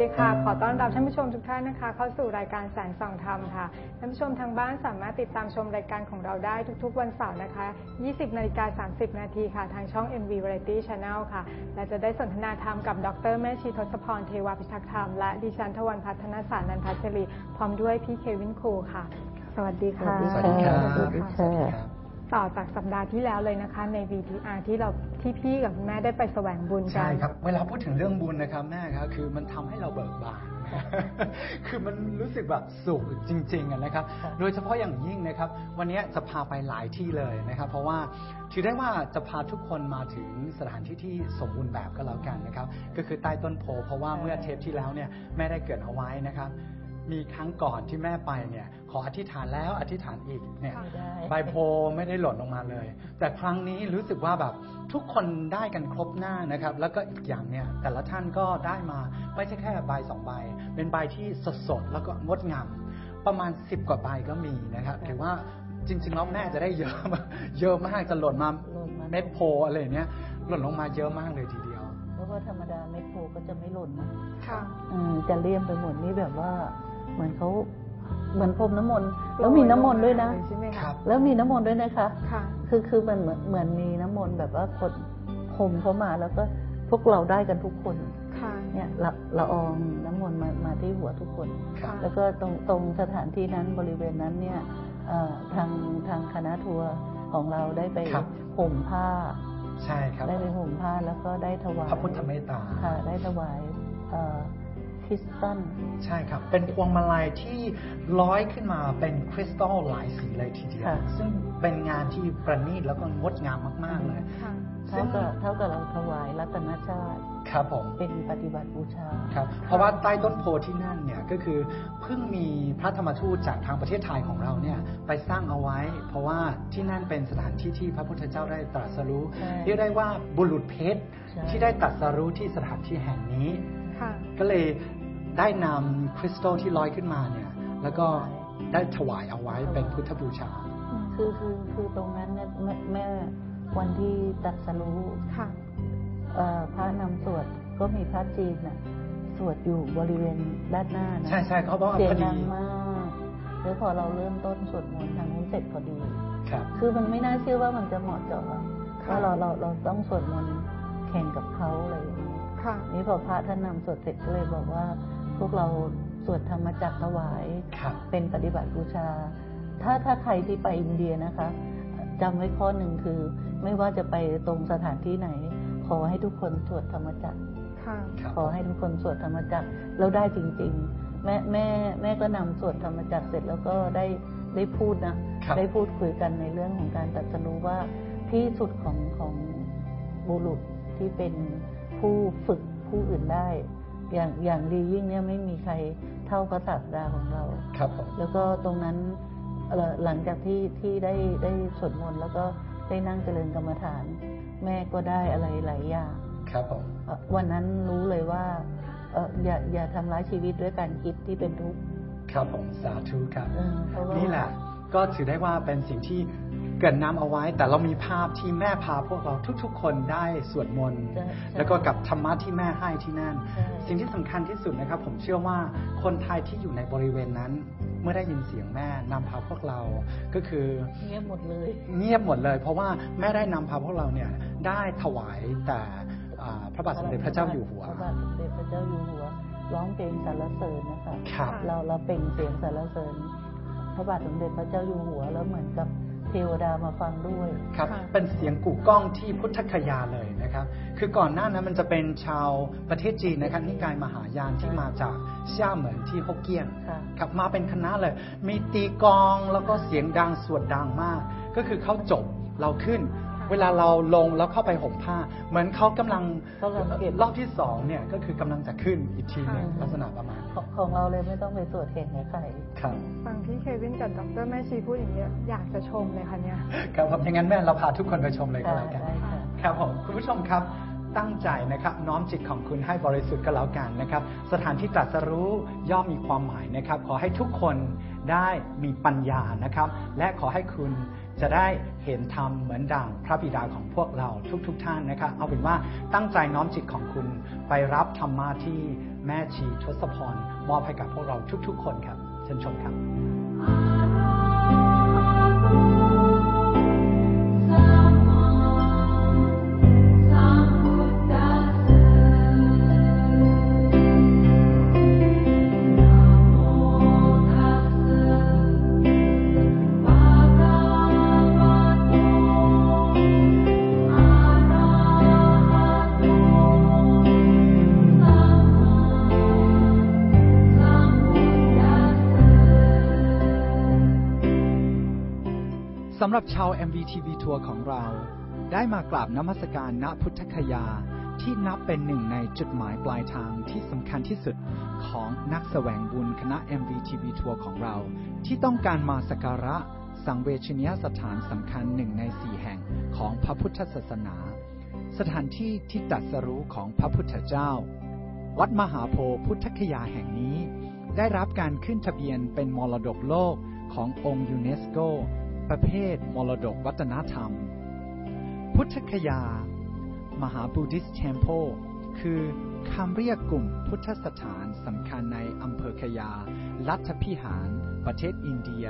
วัสดีค่ะ ขอต้อนรับท่านผู้ชมทุกท่านนะคะ เข้าสู่รายการแสงส่องธรรมค่ะ ท่านผู้ชมทางบ้านสามารถติดตามชมรายการของเราได้ทุกๆ วันเสาร์นะคะ 20นาฬิกา30 นาทีค่ะ ทางช่อง MV Variety Channel ค่ะ และจะได้สนทนาธรรมกับดรแม่ชีทศพรเทวาพิทักษ์ธรรม และดิฉันทวันพัฒนสารนันทัชรีพร้อมด้วยพี่เควินครูค่ะ สวัสดีค่ะ สวัสดีครับสวัสดีค่ะสวัสดีครับต่อจากสัปดาห์ที่แล้วเลยนะคะ ใน VTR ที่เรา ที่พี่กับคุณแม่ได้ไปแสวงบุญกัใช่นครับ เวลาพูดถึงเรื่องบุญนะครับแม่ครับคือมันทำให้เราเบิกบาน คือมันรู้สึกแบบสุขจริงๆอะนะครับ โดยเฉพาะอย่างยิ่งนะครับ วันนี้จะพาไปหลายที่เลยนะครับ เพราะว่าถือได้ว่าจะพาทุกคนมาถึงสถานที่ที่สมบูรณ์แบบก็แล้วกันนะครับ ก็คือใต้ต้นโพ เพราะว่าเมื่อเทปที่แล้วเนี่ยแม่ได้เกริดเอาไว้นะครับ มีครั้งก่อนที่แม่ไปเนี่ย ขออธิษฐานแล้วอธิษฐานอีกเนี่ยค่ะใบโพไม่ได้หล่นลงมาเลย แต่ครั้งนี้รู้สึกว่าแบบทุกคนได้กันครบหน้านะครับ แล้วก็อีกอย่างเนี่ย แต่ละท่านก็ได้มาไม่ใช่แค่ใบสองใบ เป็นใบที่สดๆแล้วก็งดงามประมาณ10กว่าใบก็มีนะครับถือว่าจริงๆแล้วแม่จะได้เยอะมากเยอะมากจะหล่นมาหล่นมาเม็ดโพอะไรอย่างเนี้ยหล่นลงมาเยอะมากเลยทีเดียวเพราะว่าธรรมดาเม็ดโพก็จะไม่หล่นนะค่ะอืมจะเลี่ยมไปหมดนี่แบบว่า เหมือนเขาเหมือนพรมน้ำมนต์แล้วมีน้ำมนต์ด้วยนะใช่ไหมครัคะบแล้วมีน้ำมนต์ด้วยนะคะค่ะคือคือมันเหมือนเหมือนมีน้ำมนต์แบบว่าคนพรมเข้ามาแล้วก็พวกเราได้กันทุกคนค่ะเนี่ยละละอองน้ำมนต์มามาที่หัวทุกคนครับแล้วก็ตรงตรงสถานที่นั้นบริเวณนั้นเนี่ยเอ่อทางทางคณะทัวร์ของเราได้ไปครับห่มผ้าใช่ครับได้ไปห่มผ้าแล้วก็ได้ถวายพระพุทธเมตตาค่ะได้ถวายเอ่อค ริสตัลใช่ครับ เป็นพวงมาลัยที่ร้อยขึ้นมาเป็นคริสตัลหลายสีเลยทีเดียวค่ะซึ่งเป็นงานที่ประณีตแล้วก็งดงามมาก ๆ เลยค่ะเท่ากับเท่ากับเราถวายรัตนชาติครับผมเป็นปฏิบัติบูชาครับ เพราะว่าใต้ต้นโพที่นั่นเนี่ยก็คือเพิ่งมีพระธรรมทูตจากทางประเทศไทยของเราเนี่ยไปสร้างเอาไว้ เพราะว่าที่นั่นเป็นสถานที่ที่พระพุทธเจ้าได้ตรัสรู้ใช่เรียกได้ว่าบุรุษเพชรใช่ที่ได้ตรัสรู้ที่สถานที่แห่งนี้ค่ะก็เลย ได้นำคริสตัลที่ลอยขึ้นมาเนี่ย แล้วก็ได้ถวายเอาไว้เป็นพุทธบูชา คือคือคือตรงนั้นเนี่ยแม่แม่วันที่ตรัสรู้ค่ะเอ่อพระนำสวดก็มีพระจีนน่ะสวดอยู่บริเวณด้านหน้านะใช่ใช่เขาบอกว่าเสียพงอดีดังมากแล้วพอเราเริ่มต้นสวดมนต์ทางนู้นเสร็จพอดีครับคือมันไม่น่าเชื่อว่ามันจะเหมาะเจาะอะค่ะว่าเราเราเราต้องสวดมนต์แข่งกับเขาอะไรอย่างนี้ค่ะนี่พอพระท่านนำสวดเสร็จก็เลยบอกว่า พวกเราสวดธรรมจักรถวายครับเป็นปฏิบัติบูชา ถ้าถ้าใครที่ไปอินเดียนะคะจำไว้ข้อหนึ่งคือ ไม่ว่าจะไปตรงสถานที่ไหน ขอให้ทุกคนสวดธรรมจักรค่ะครับขอให้ทุกคนสวดธรรมจักรแล้วได้จริง ๆ แม่แม่แม่ก็นำสวดธรรมจักรเสร็จแล้วก็ได้ได้พูดนะครับได้พูดคุยกันในเรื่องของการตรัสรู้ว่าที่สุดของของบุรุษที่เป็นผู้ฝึกผู้อื่นได้ อย่างอย่างดียิ่งเนี่ยไม่มีใครเท่าพระศาสดาของเราครับผมแล้วก็ตรงนั้นเอ่อหลังจากที่ที่ได้ได้สวดมนต์แล้วก็ได้นั่งเจริญกรรมฐาน แม่ก็ได้อะไรหลายอย่างครับผมเอ่อวันนั้นรู้เลยว่าเอ่ออย่าอย่าทำร้ายชีวิตด้วยการคิดที่เป็นทุกข์ครับผมสาธุครับเออเพราะว่านี่แหละก็ถือได้ว่าเป็นสิ่งที่ เกริดนำเอาไว้ แต่เรามีภาพที่แม่พาพวกเราทุก ๆ คนได้สวดมนต์ใช่ใช่แล้วก็กับธรรมะที่แม่ให้ที่นั่นใช่สิ่งที่สำคัญที่สุดนะครับ ผมเชื่อว่าคนไทยที่อยู่ในบริเวณนั้น เมื่อได้ยินเสียงแม่นำพาพวกเราก็คือเงียบหมดเลย เงียบหมดเลย เพราะว่าแม่ได้นำพาพวกเราเนี่ยได้ถวายแต่อ่าพระบาทสมเด็จพระเจ้าอยู่หัวพระบาทสมเด็จพระเจ้าอยู่หัวร้องเพลงสรรเสริญนะคะครับเราเราเปล่งเสียงสรรเสริญ พระบาทสมเด็จพระเจ้าอยู่หัวแล้วเหมือนกับ เทวดามาฟังด้วยครับค่ะเป็นเสียงกู่ก้องที่พุทธคยาเลยนะครับ คือก่อนหน้านั้นมันจะเป็นชาวประเทศจีนนะครับนิกายมหายานที่มาจากช่าเหมือนที่ฮกเกี้ยนค่ะครับมาเป็นคณะเลย มีตีกลองแล้วก็เสียงดังสวดดังมาก ก็คือเขาจบเราขึ้น เวลาเราลงแล้วเข้าไปห่มผ้า เหมือนเขากำลังกำลังเก็บรอบที่สองเนี่ยก็คือกำลังจะขึ้นอีกทีหนึงค่ะลักษณะประมาณของของเราเลยไม่ต้องไปสวดแข่งกับใครครับฟังพี่เควินกับดรแม่ชีพูดอย่างนี้ยอยากจะชมเลยค่ะเนี่ยครับผมอย่างนั้นแม่เราพาทุกคนไปชมเลยก็ได้แล้วกันได้ค่ะครับผมคุณผู้ชมครับตั้งใจนะครับน้อมจิตของคุณให้บริสุทธิ์ก็แล้วกันนะครับ สถานที่ตรัสรู้ย่อมมีความหมายนะครับ ขอให้ทุกคนได้มีปัญญานะครับ และขอให้คุณ จะได้เห็นธรรมเหมือนดังพระบิดาของพวกเราทุกๆทท่านนะครับเอาเป็นว่าตั้งใจน้อมจิตของคุณไปรับธรรมะที่แม่ชีทศพรมอบให้กับพวกเราทุก ๆ คนครับเชิญชมครับำหรับชาว MVTV ทัวร์ของเรา ได้มากราบนมัสการณพุทธคยา ที่นับเป็นหนึ่งในจุดหมายปลายทางที่สำคัญที่สุดของนักแสวงบุญคณะ MVTV ทัวร์ของเรา ที่ต้องการมาสักการะสังเวชนียสถานสำคัญหนึ่งในสี่แห่งของพระพุทธศาสนา สถานที่ที่ตรัสรู้ของพระพุทธเจ้า วัดมหาโพธิ์พุทธคยาแห่งนี้ ได้รับการขึ้นทะเบียนเป็นมรดกโลกขององค์ยูเนสโก ประเภทมรดกวัฒนธรรม พุทธคยา มหาบูดิสเทม p พคือคำเรียกกลุ่มพุทธสถานสำคัญในอำเภอคยา รัฐพิหาร ประเทศอินเดีย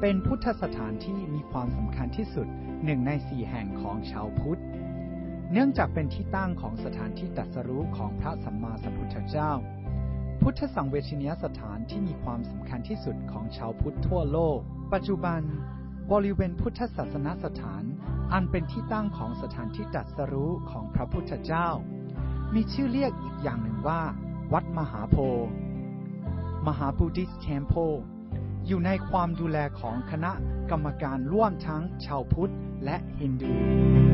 เป็นพุทธสถานที่มีความสำคัญที่สุดหนึ่งในสี่แห่งของชาวพุทธ เนื่องจากเป็นที่ตั้งของสถานที่ตรัสรู้ของพระสัมมาสัมพุทธเจ้า พุทธสังเวชนียสถานที่มีความสำคัญที่สุดของชาวพุทธทั่วโลก ปัจจุบัน บริเวณพุทธศาสนสถาน อันเป็นที่ตั้งของสถานที่ตรัสรู้ของพระพุทธเจ้า มีชื่อเรียกอีกอย่างหนึ่งว่า วัดมหาโพธิ์มหาบูดิสเทม p พอยู่ในความดูแลของคณะกรรมการร่วมทั้งชาวพุทธและฮินดู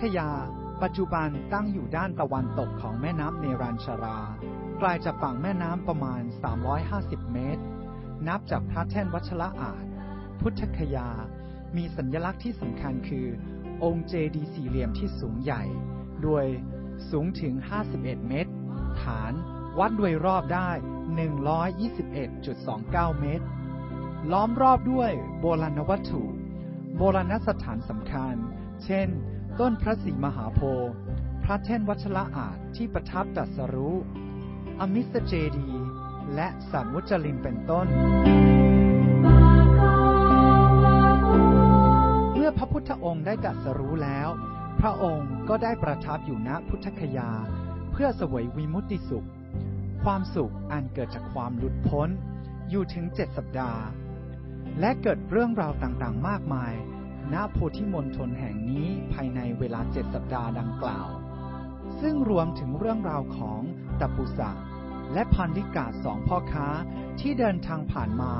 คยา ปัจจุบันตั้งอยู่ด้านตะวันตกของแม่น้ำเนรัญชาราไกลาจากฝั่งแม่น้ำประมาณ 350 เมตร นับจากพระแท่นวัชระอาจ พุทธคยา มีสัญลักษณ์ที่สำคัญคือ องค์เจดีย์สี่เหลี่ยมที่สูงใหญ่ โดยสูงถึง 51 เมตร ฐานวัดโดยรอบได้ 121.29 เมตร ล้อมรอบด้วยโบราณวัตถุ โบราณสถานสำคัญ เช่น ต้นพระศรีมหาโพธิ์พระแท่นวัชระอาจที่ประทับตรัสรู้ อมิสเจดี และสันมุจลินเป็นต้น เมื่อพระพุทธองค์ได้ตรัสรู้แล้ว พระองค์ก็ได้ประทับอยู่ณพุทธคยา เพื่อสวยวิมุตติสุข ความสุขอันเกิดจากความหลุดพ้น อยู่ถึงเจ็ดสัปดาห์ และเกิดเรื่องราวต่างๆ มากมาย ณโพธิมณฑลแห่งนี้ภายในเวลาเจ็ดสัปดาห์ดังกล่าว ซึ่งรวมถึงเรื่องราวของตัปปุสะและพันธิกาสองพ่อค้าที่เดินทางผ่านมา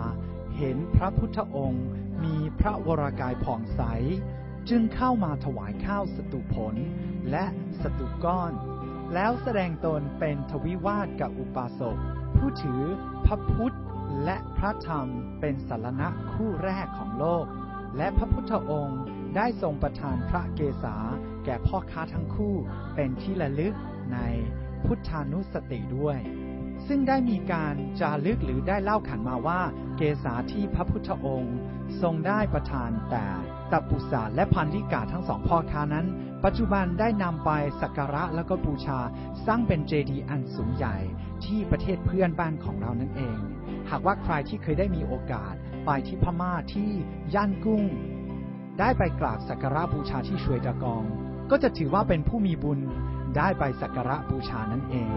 เห็นพระพุทธองค์ มีพระวรากายผ่องใส จึงเข้ามาถวายข้าวสตุผลและสตุก้อน แล้วแสดงตนเป็นทวิวาสกับอุปาสกผู้ถือพระพุทธและพระธรรมเป็นสารณะคู่แรกของโลก และพระพุทธองค์ได้ทรงประทานพระเกศาแก่พ่อค้าทั้งคู่เป็นที่ระลึกในพุทธานุสติด้วย ซึ่งได้มีการจารึกหรือได้เล่าขันมาว่า เกษาที่พระพุทธองค์ ทรงได้ประทานแต่ตัปปุสาและพันธิกาทั้งสองพ่อค้านั้น ปัจจุบันได้นำไปสักการะแล้วก็บูชาสร้างเป็นเจดีย์อันสูงใหญ่ที่ประเทศเพื่อนบ้านของเรานั่นเอง หากว่าใครที่เคยได้มีโอกาส ไปที่พม่าที่ย่านกุ้ง ได้ไปกราบสักการะบูชาที่ชวยดากอง ก็จะถือว่าเป็นผู้มีบุญได้ไปสักการะบูชานั่นเอง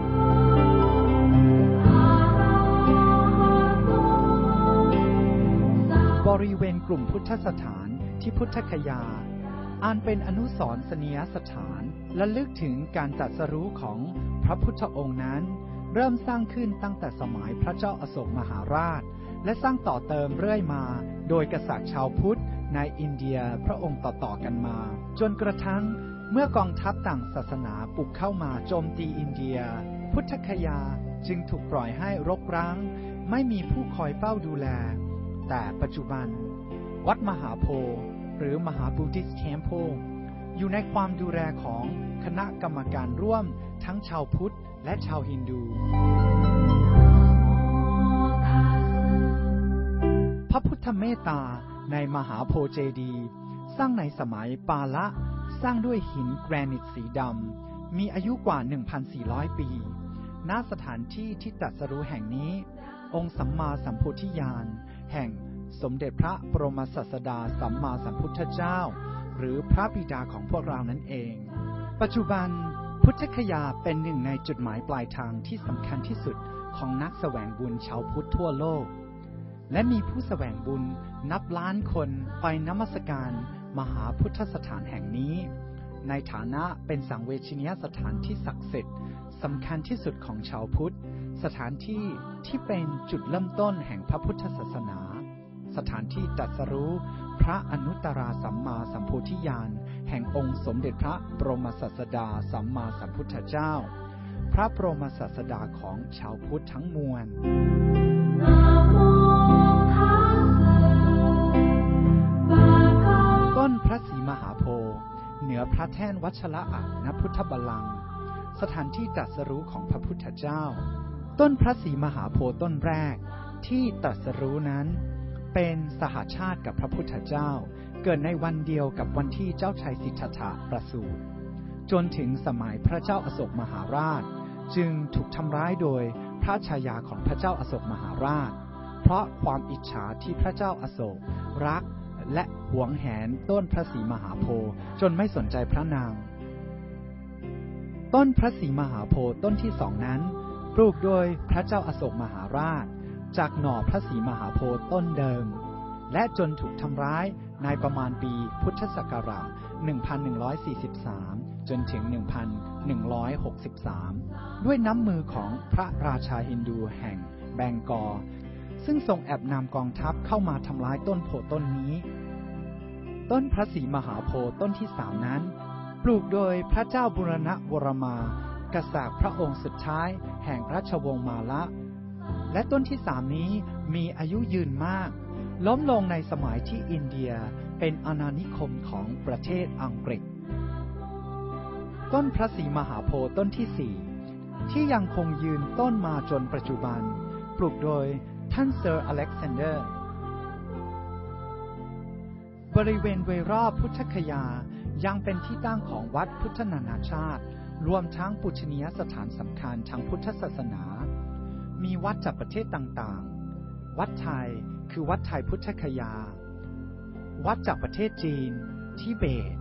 บริเวณกลุ่มพุทธสถานที่พุทธคยาอันเป็นอนุสรณ์สนียสถานและลึกถึงการตรัสรู้ของพระพุทธองค์นั้น เริ่มสร้างขึ้นตั้งแต่สมัยพระเจ้าอโศกมหาราช และสร้างต่อเติมเรื่อยมา โดยกษัตริย์ชาวพุทธในอินเดียพระองค์ต่อๆกันมา จนกระทั่งเมื่อกองทัพต่างศาสนาบุกเข้ามาโจมตีอินเดีย พุทธคยาจึงถูกปล่อยให้รกร้าง ไม่มีผู้คอยเฝ้าดูแล แต่ปัจจุบัน วัดมหาโพธิ์หรือมหาบูติสเทม p พอยู่ในความดูแลของคณะกรรมการร่วมทั้งชาวพุทธและชาวฮินดู พระพุทธเมตตาในมหาโพธิ์เจดี สร้างในสมัยปาละ สร้างด้วยหินแกรนิตสีดำ มีอายุกว่า 1,400 ปี ณ สถานที่ที่ตรัสรู้แห่งนี้ องค์สัมมาสัมพุทธิญาณ แห่งสมเด็จพระบรมศาสดาสัมมาสัมพุทธเจ้า หรือพระบิดาของพวกเรานั่นเอง ปัจจุบันพุทธคยาเป็นหนึ่งในจุดหมายปลายทางที่สำคัญที่สุดของนักแสวงบุญชาวพุทธทั่วโลก และมีผู้แสวงบุญนับล้านคนไปนมัสการมหาพุทธสถานแห่งนี้ ในฐานะเป็นสังเวชนียสถานที่ศักดิ์สิทธิ์สำคัญที่สุดของชาวพุทธ สถานที่ที่เป็นจุดเริ่มต้นแห่งพระพุทธศาสนา สถานที่ตรัสรู้พระอนุตตราสัมมาสัมโพธิญาณแห่งองค์สมเด็จพระบรมศาสดาสัมมาสัมพุทธเจ้า พระบรมศาสดาของชาวพุทธทั้งมวล ต้นพระศรีมหาโพธิ์เหนือพระแท่นวัชระอาณพุทธบัลลัง สถานที่ตรัสรู้ของพระพุทธเจ้า ต้นพระศรีมหาโพธิ์ต้นแรกที่ตรัสรู้นั้น เป็นสหาชาติกับพระพุทธเจ้า เกิดในวันเดียวกับวันที่เจ้าชายสิทธัตถะประสูติจนถึงสมัยพระเจ้าอโศกมหาราช จึงถูกทำร้ายโดย พระชายาของพระเจ้าอโศกมหาราช เพราะความอิจฉาที่พระเจ้าอโศกรักและหวงแหนต้นพระศรีมหาโพธิ์จนไม่สนใจพระนาง ต้นพระศรีมหาโพธิ์ต้นที่สองนั้น ปลูกโดยพระเจ้าอโศกมหาราช จากหน่อพระศรีมหาโพธิ์ต้นเดิม และจนถูกทำร้ายในประมาณปีพุทธศักราช 1143 จนถึง 1163 ด้วยน้ำมือของพระราชาฮินดูแห่งแบงกอร์ซึ่งทรงแอบนำกองทัพเข้ามาทำลายต้นโพต้นนี้ ต้นพระศรีมหาโพต้นที่สามนั้น ปลูกโดยพระเจ้าบุรณะวรมา กษัตริย์พระองค์สุดท้าย แห่งราชวงศ์มาละ และต้นที่สามนี้มีอายุยืนมาก ล้มลงในสมัยที่อินเดียเป็นอาณานิคมของประเทศอังกฤษ ต้นพระศรีมหาโพต้นที่สี่ ที่ยังคงยืนต้นมาจนปัจจุบัน ปลูกโดยท่านเซอร์อเล็กซานเดอร์ บริเวณโดยรอบพุทธคยายังเป็นที่ตั้งของวัดพุทธนานาชาติ รวมทั้งปุชนียสถานสำคัญทางพุทธศาสนา มีวัดจากประเทศต่างๆ วัดไทยคือวัดไทยพุทธคยา วัดจากประเทศจีนทิเบต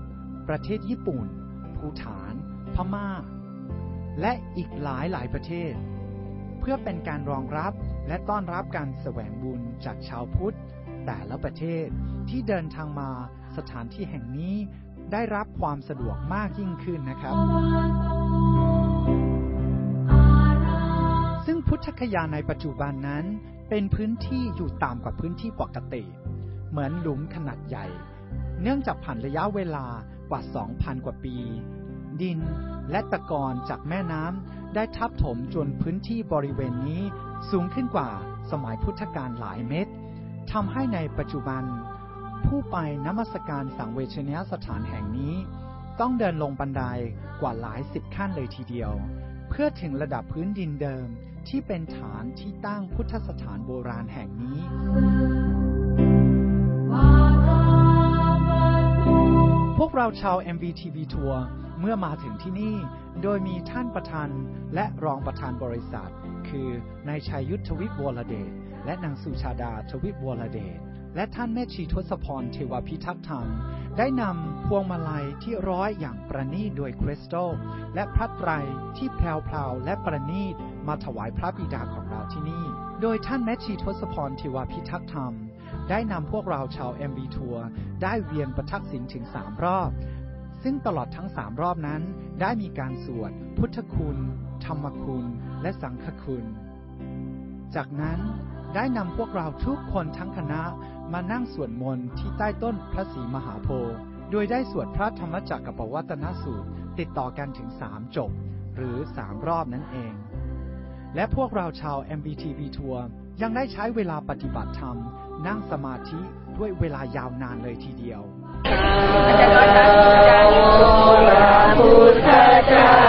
ประเทศญี่ปุ่น ภูฐาน พม่า และอีกหลายหลายประเทศ เพื่อเป็นการรองรับและต้อนรับการแสวงบุญจากชาวพุทธ แต่ละประเทศที่เดินทางมาสถานที่แห่งนี้ได้รับความสะดวกมากยิ่งขึ้นนะครับ ซึ่งพุทธคยาในปัจจุบันนั้น เป็นพื้นที่อยู่ต่ำกว่าพื้นที่ปกติ เหมือนหลุมขนาดใหญ่ เนื่องจากผ่านระยะเวลากว่า 2,000 กว่าปี ดิน และตะกอนจากแม่น้ำได้ทับถมจนพื้นที่บริเวณนี้สูงขึ้นกว่าสมัยพุทธกาลหลายเมตรทำให้ในปัจจุบัน ผู้ไปนมัสการสังเวชนียสถานแห่งนี้ ต้องเดินลงบันไดกว่าหลายสิบขั้นเลยทีเดียว เพื่อถึงระดับพื้นดินเดิมที่เป็นฐานที่ตั้งพุทธสถานโบราณแห่งนี้พวกเราชาว MVTV ทัวร์ เมื่อมาถึงที่นี่โดยมีท่านประธานและรองประธานบริษัท คือนายชัยยุทธวิปวรเดชและนางสุชาดาทวิปวรเดชและท่านแม่ชีทศพรเทวพิทักษ์ธรรม ได้นำพวงมาลัยที่ร้อยอย่างประณีตโดยคริสตัลและพระไตรที่แพรวๆและประณีตมาถวายพระบิดาของเราที่นี่ โดยท่านแม่ชีทศพรเทวพิทักษ์ธรรม ได้นำพวกเราชาว MV ทัวร์ได้เวียนประทักษิณถึงสามรอบ ซึ่งตลอดทั้งสามรอบนั้น ได้มีการสวด พุทธคุณ ธรรมคุณ และสังฆคุณ จากนั้นได้นำพวกเราทุกคนทั้งคณะมานั่งสวดมนต์ที่ใต้ต้นพระศรีมหาโพธิ์โดยได้สวดพระธรรมจักรกับปวัตนสูตร ติดต่อกันถึงสามจบ หรือสามรอบนั่นเอง และพวกเราชาว MBTV ทัวร์ยังได้ใช้เวลาปฏิบัติธรรม นั่งสมาธิด้วยเวลายาวนานเลยทีเดียว พุทธเจ้าเ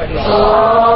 Bye.